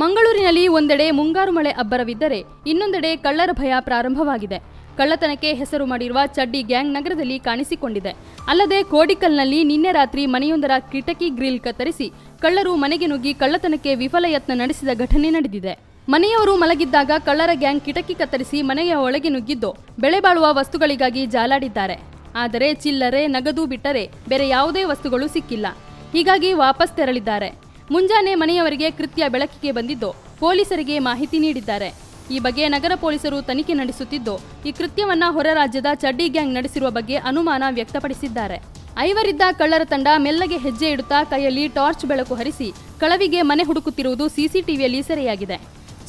ಮಂಗಳೂರಿನಲ್ಲಿ ಒಂದೆಡೆ ಮುಂಗಾರು ಮಳೆ ಅಬ್ಬರವಿದ್ದರೆ ಇನ್ನೊಂದೆಡೆ ಕಳ್ಳರ ಭಯ ಪ್ರಾರಂಭವಾಗಿದೆ. ಕಳ್ಳತನಕ್ಕೆ ಹೆಸರು ಮಾಡಿರುವ ಚಡ್ಡಿ ಗ್ಯಾಂಗ್ ನಗರದಲ್ಲಿ ಕಾಣಿಸಿಕೊಂಡಿದೆ. ಅಲ್ಲದೆ ಕೋಡಿಕಲ್ನಲ್ಲಿ ನಿನ್ನೆ ರಾತ್ರಿ ಮನೆಯೊಂದರ ಕಿಟಕಿ ಗ್ರಿಲ್ ಕತ್ತರಿಸಿ ಕಳ್ಳರು ಮನೆಗೆ ನುಗ್ಗಿ ಕಳ್ಳತನಕ್ಕೆ ವಿಫಲ ಯತ್ನ ನಡೆಸಿದ ಘಟನೆ ನಡೆದಿದೆ. ಮನೆಯವರು ಮಲಗಿದ್ದಾಗ ಕಳ್ಳರ ಗ್ಯಾಂಗ್ ಕಿಟಕಿ ಕತ್ತರಿಸಿ ಮನೆಯ ಒಳಗೆ ನುಗ್ಗಿದ್ದು ಬೆಳೆ ಬಾಳುವ ವಸ್ತುಗಳಿಗಾಗಿ ಜಾಲಾಡಿದ್ದಾರೆ. ಆದರೆ ಚಿಲ್ಲರೆ, ನಗದು ಬಿಟ್ಟರೆ ಬೇರೆ ಯಾವುದೇ ವಸ್ತುಗಳು ಸಿಕ್ಕಿಲ್ಲ. ಹೀಗಾಗಿ ವಾಪಸ್ ತೆರಳಿದ್ದಾರೆ. ಮುಂಜಾನೆ ಮನೆಯವರಿಗೆ ಕೃತ್ಯ ಬೆಳಕಿಗೆ ಬಂದಿದ್ದು ಪೊಲೀಸರಿಗೆ ಮಾಹಿತಿ ನೀಡಿದ್ದಾರೆ. ಈ ಬಗ್ಗೆ ನಗರ ಪೊಲೀಸರು ತನಿಖೆ ನಡೆಸುತ್ತಿದ್ದು, ಈ ಕೃತ್ಯವನ್ನ ಹೊರ ರಾಜ್ಯದ ಚಡ್ಡಿ ಗ್ಯಾಂಗ್ ನಡೆಸಿರುವ ಬಗ್ಗೆ ಅನುಮಾನ ವ್ಯಕ್ತಪಡಿಸಿದ್ದಾರೆ. ಐವರಿದ್ದ ಕಳ್ಳರ ತಂಡ ಮೆಲ್ಲಗೆ ಹೆಜ್ಜೆ ಇಡುತ್ತಾ ಕೈಯಲ್ಲಿ ಟಾರ್ಚ್ ಬೆಳಕು ಹರಿಸಿ ಕಳವಿಗೆ ಮನೆ ಹುಡುಕುತ್ತಿರುವುದು ಸಿಸಿಟಿವಿಯಲ್ಲಿ ಸೆರೆಯಾಗಿದೆ.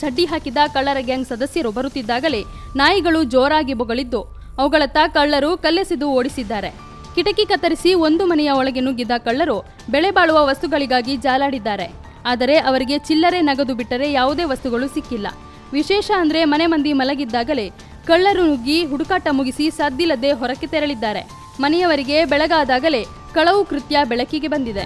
ಚಡ್ಡಿ ಹಾಕಿದ ಕಳ್ಳರ ಗ್ಯಾಂಗ್ ಸದಸ್ಯರು ಬರುತ್ತಿದ್ದಾಗಲೇ ನಾಯಿಗಳು ಜೋರಾಗಿ ಬೊಗಳಿದ್ದು, ಅವುಗಳತ್ತ ಕಳ್ಳರು ಕಲ್ಲೆಸೆದು ಓಡಿಸಿದ್ದಾರೆ. ಕಿಟಕಿ ಕತ್ತರಿಸಿ ಒಂದು ಮನೆಯ ಒಳಗೆ ನುಗ್ಗಿದ್ದ ಕಳ್ಳರು ಬೆಳೆ ಬಾಳುವ ವಸ್ತುಗಳಿಗಾಗಿ ಜಾಲಾಡಿದ್ದಾರೆ. ಆದರೆ ಅವರಿಗೆ ಚಿಲ್ಲರೆ ನಗದು ಬಿಟ್ಟರೆ ಯಾವುದೇ ವಸ್ತುಗಳು ಸಿಕ್ಕಿಲ್ಲ. ವಿಶೇಷ ಅಂದ್ರೆ ಮನೆ ಮಂದಿ ಮಲಗಿದ್ದಾಗಲೇ ಕಳ್ಳರು ನುಗ್ಗಿ ಹುಡುಕಾಟ ಮುಗಿಸಿ ಸದ್ದಿಲ್ಲದೆ ಹೊರಕ್ಕೆ ತೆರಳಿದ್ದಾರೆ. ಮನೆಯವರಿಗೆ ಬೆಳಗಾದಾಗಲೇ ಕಳವು ಕೃತ್ಯ ಬೆಳಕಿಗೆ ಬಂದಿದೆ.